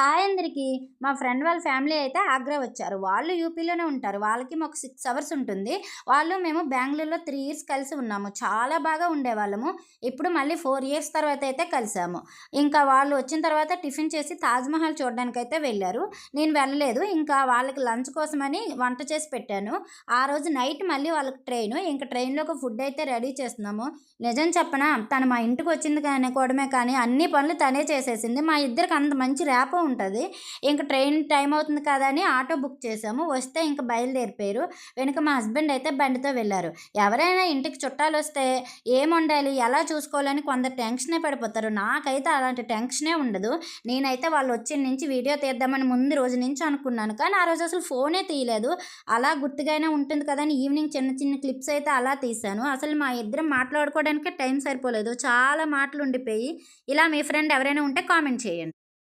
Hi అందరికీ. మా friend వాళ్ళ ఫ్యామిలీ అయితే ఆగ్రా వచ్చారు. వాళ్ళు యూపీలోనే ఉంటారు. వాళ్ళకి మాకు సిక్స్ అవర్స్ ఉంటుంది. వాళ్ళు మేము బెంగళూరులో త్రీ ఇయర్స్ కలిసి ఉన్నాము. చాలా బాగా ఉండేవాళ్ళము. ఇప్పుడు మళ్ళీ ఫోర్ ఇయర్స్ తర్వాత అయితే కలిసాము. ఇంకా వాళ్ళు వచ్చిన తర్వాత టిఫిన్ చేసి తాజ్మహల్ చూడడానికి అయితే వెళ్ళారు. నేను వెళ్ళలేదు. ఇంకా వాళ్ళకి లంచ్ కోసమని వంట చేసి పెట్టాను. ఆ రోజు నైట్ మళ్ళీ వాళ్ళకి ట్రైన్. ఇంకా ట్రైన్లో ఒక ఫుడ్ అయితే రెడీ చేస్తున్నాము. నిజం చెప్పనా? తను మా ఇంటికి వచ్చింది కానీ కూడమే కానీ అన్ని పనులు తనే చేసేసింది. మా ఇద్దరికి అంత మంచి ర్యాప్ ఉంటుంది. ఇంకా ట్రైన్ టైం అవుతుంది కదా అని ఆటో బుక్ చేసాము. వస్తే ఇంకా బయలుదేరిపోయారు. వెనుక మా హస్బెండ్ అయితే బండితో వెళ్ళారు. ఎవరైనా ఇంటికి చుట్టాలు వస్తే ఏం ఉండాలి ఎలా చూసుకోవాలని కొందరు టెన్షనే పడిపోతారు. నాకైతే అలాంటి టెన్షనే ఉండదు. నేనైతే వాళ్ళు వచ్చిన నుంచి వీడియో తీద్దామని ముందు రోజు నుంచి అనుకున్నాను. కానీ ఆ రోజు అసలు ఫోనే తీయలేదు. అలా గుర్తుగానే ఉంటుంది కదా అని ఈవినింగ్ చిన్న చిన్న క్లిప్స్ అయితే అలా తీశాను. అసలు మా ఇద్దరం మాట్లాడుకోవడానికే టైం సరిపోలేదు. చాలా మాటలు ఉండిపోయి. ఇలా మీ ఫ్రెండ్ ఎవరైనా ఉంటే కామెంట్ చేయండి.